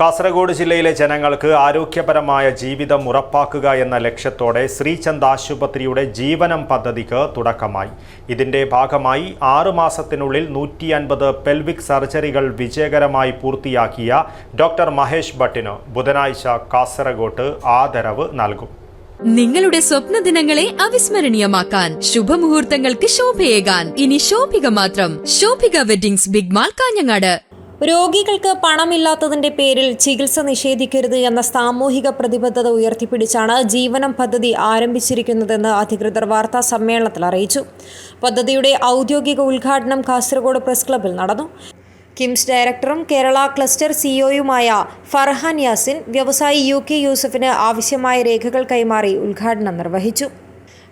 കാസർഗോഡ് ജില്ലയിലെ ജനങ്ങൾക്ക് ആരോഗ്യപരമായ ജീവിതം ഉറപ്പാക്കുക എന്ന ലക്ഷ്യത്തോടെ ശ്രീചന്ദ് ആശുപത്രിയുടെ ജീവനം പദ്ധതിക്ക് തുടക്കമായി. ഇതിന്റെ ഭാഗമായി ആറുമാസത്തിനുള്ളിൽ നൂറ്റി അൻപത് പെൽവിക് സർജറികൾ വിജയകരമായി പൂർത്തിയാക്കിയ ഡോക്ടർ മഹേഷ് ഭട്ടിന് ബുധനാഴ്ച കാസർഗോട്ട് ആദരവ് നൽകും. നിങ്ങളുടെ സ്വപ്ന ദിനങ്ങളെ അവിസ്മരണീയമാക്കാൻ ശുഭമുഹൂർത്തങ്ങൾക്ക് ശോഭയേകാൻ. ഇനി ശോഭിക മാത്രം. Shobhika weddings big mall Kanhangad. രോഗികൾക്ക് പണമില്ലാത്തതിന്റെ പേരിൽ ചികിത്സ നിഷേധിക്കരുത് എന്ന സാമൂഹിക പ്രതിബദ്ധത ഉയർത്തിപ്പിടിച്ചാണ് ജീവനം പദ്ധതി ആരംഭിച്ചിരിക്കുന്നതെന്ന് അധികൃതർ വാർത്താ സമ്മേളനത്തിൽ അറിയിച്ചു. പദ്ധതിയുടെ ഔദ്യോഗിക ഉദ്ഘാടനം കാസർഗോഡ് പ്രസ് ക്ലബിൽ നടന്നു. കിംസ് ഡയറക്ടറും കേരള ക്ലസ്റ്റർ സിഇഒയുമായ ഫർഹാൻ യാസിൻ വ്യവസായി യു കെ യൂസഫിന് ആവശ്യമായ രേഖകൾ കൈമാറി ഉദ്ഘാടനം നിർവഹിച്ചു.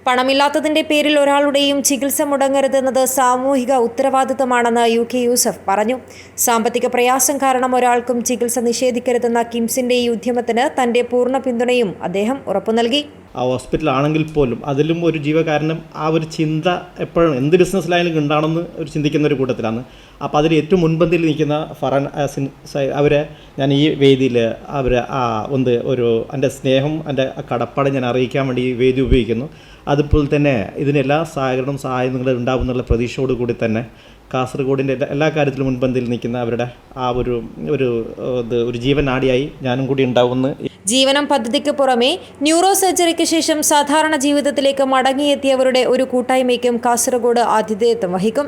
പണമില്ലാത്തതിന്റെ പേരിൽ ഒരാളുടെയും ചികിത്സ മുടങ്ങരുതെന്നത് സാമൂഹിക ഉത്തരവാദിത്തമാണെന്ന് യു കെ യൂസഫ് പറഞ്ഞു. സാമ്പത്തിക പ്രയാസം കാരണം ഒരാൾക്കും ചികിത്സ നിഷേധിക്കരുതെന്ന കിംസിന്റെ ഈ ഉദ്യമത്തിന് തന്റെ പൂർണ പിന്തുണയും അദ്ദേഹം ഉറപ്പു നൽകി ആ ഹോസ്പിറ്റലാണെങ്കിൽ പോലും അതിലും ഒരു ജീവകാരണം ആ ഒരു ചിന്ത എപ്പോഴും എന്ത് ബിസിനസ്സിലായാലും ഉണ്ടാണെന്ന് ഒരു ചിന്തിക്കുന്ന ഒരു കൂട്ടത്തിലാണ്. അപ്പോൾ അതിൽ ഏറ്റവും മുൻപന്തിയിൽ നിൽക്കുന്ന ഫറാൻ അവരെ ഞാൻ ഈ വേദിയിൽ അവർ ആ ഒന്ന് ഒരു എന്റെ സ്നേഹം എന്റെ കടപ്പാട് ഞാൻ അറിയിക്കാൻ വേണ്ടി ഈ വേദി ഉപയോഗിക്കുന്നു. അതുപോലെ തന്നെ ഇതിനെല്ലാ സഹകരണം സഹായം നിങ്ങളുടെ ഉണ്ടാവും എന്നുള്ള പ്രതീക്ഷയോട് കൂടി തന്നെ കാസർഗോഡിന്റെ എല്ലാ- കാര്യത്തിലും മുൻപന്തിയിൽ നിൽക്കുന്ന അവരുടെ ആ ഒരു ഒരു ഒരു ജീവൻ നാടിയായി ഞാനും കൂടി ഉണ്ടാവുമെന്ന് ജീവനം പദ്ധതിക്ക് പുറമെ ന്യൂറോ സർജറിക്ക് ശേഷം സാധാരണ ജീവിതത്തിലേക്ക് മടങ്ങിയെത്തിയവരുടെ ഒരു കൂട്ടായ്മയ്ക്കും കാസർഗോഡ് ആതിഥേയത്വം വഹിക്കും.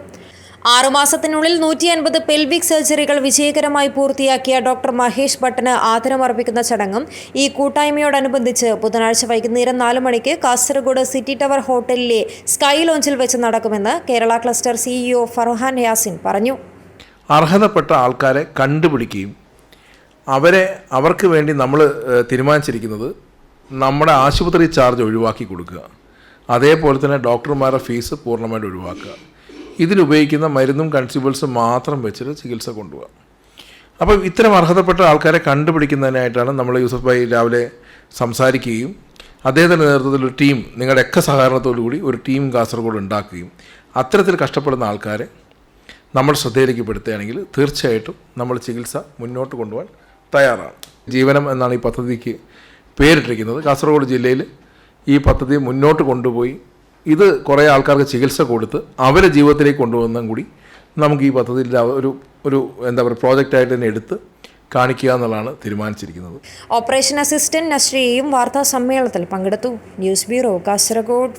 ആറുമാസത്തിനുള്ളിൽ നൂറ്റി അൻപത് പെൽവിക് സർജറികൾ വിജയകരമായി പൂർത്തിയാക്കിയ ഡോക്ടർ മഹേഷ് ഭട്ടിന് ആദരമർപ്പിക്കുന്ന ചടങ്ങും ഈ കൂട്ടായ്മയോടനുബന്ധിച്ച് ബുധനാഴ്ച വൈകുന്നേരം നാല് മണിക്ക് കാസർഗോഡ് സിറ്റി ടവർ ഹോട്ടലിലെ സ്കൈ ലോഞ്ചിൽ വെച്ച് നടക്കുമെന്ന് കേരള ക്ലസ്റ്റർ സിഇഒ ഫർഹാൻ യാസിൻ പറഞ്ഞു. അർഹതപ്പെട്ട ആൾക്കാരെ കണ്ടുപിടിക്കുകയും അവരെ അവർക്ക് വേണ്ടി നമ്മൾ തീരുമാനിച്ചിരിക്കുന്നത് നമ്മുടെ ആശുപത്രി ചാർജ് ഒഴിവാക്കി കൊടുക്കുക. അതേപോലെ തന്നെ ഡോക്ടർമാരുടെ ഫീസ് പൂർണമായിട്ട് ഒഴിവാക്കുക. ഇതിലുപയോഗിക്കുന്ന മരുന്നും കൺസ്യൂബിൾസും മാത്രം വെച്ചിട്ട് ചികിത്സ കൊണ്ടുപോകാം അപ്പോൾ ഇത്തരം അർഹതപ്പെട്ട ആൾക്കാരെ കണ്ടുപിടിക്കുന്നതിനായിട്ടാണ് നമ്മൾ യൂസഫ് ഭായി രാവിലെ സംസാരിക്കുകയും അദ്ദേഹത്തിന്റെ നേതൃത്വത്തിൽ ഒരു ടീം നിങ്ങളുടെയൊക്കെ സഹകരണത്തോടു കൂടി ഒരു ടീം കാസർഗോഡ് ഉണ്ടാക്കുകയും അത്തരത്തിൽ കഷ്ടപ്പെടുന്ന ആൾക്കാരെ നമ്മൾ ശ്രദ്ധയിലേക്ക് പെടുത്തുകയാണെങ്കിൽ തീർച്ചയായിട്ടും നമ്മൾ ചികിത്സ മുന്നോട്ട് കൊണ്ടുപോകാൻ തയ്യാറാണ്. ജീവനം എന്നാണ് ഈ പദ്ധതിക്ക് പേരിട്ടിരിക്കുന്നത്. കാസർഗോഡ് ജില്ലയിൽ ഈ പദ്ധതി മുന്നോട്ട് കൊണ്ടുപോയി ഇത് കുറേ ആൾക്കാർക്ക് ചികിത്സ കൊടുത്ത് അവരെ ജീവിതത്തിലേക്ക് കൊണ്ടുവന്നും കൂടി നമുക്ക് ഈ പദ്ധതിയിൽ ഒരു ഒരു എന്താ പറയുക പ്രോജക്റ്റായിട്ട് തന്നെ എടുത്ത് കാണിക്കുക എന്നുള്ളതാണ് തീരുമാനിച്ചിരിക്കുന്നത്. ഓപ്പറേഷൻ അസിസ്റ്റന്റ് നസ്രിയയും വാർത്താ സമ്മേളനത്തിൽ പങ്കെടുത്തു. News bureau Kasaragod.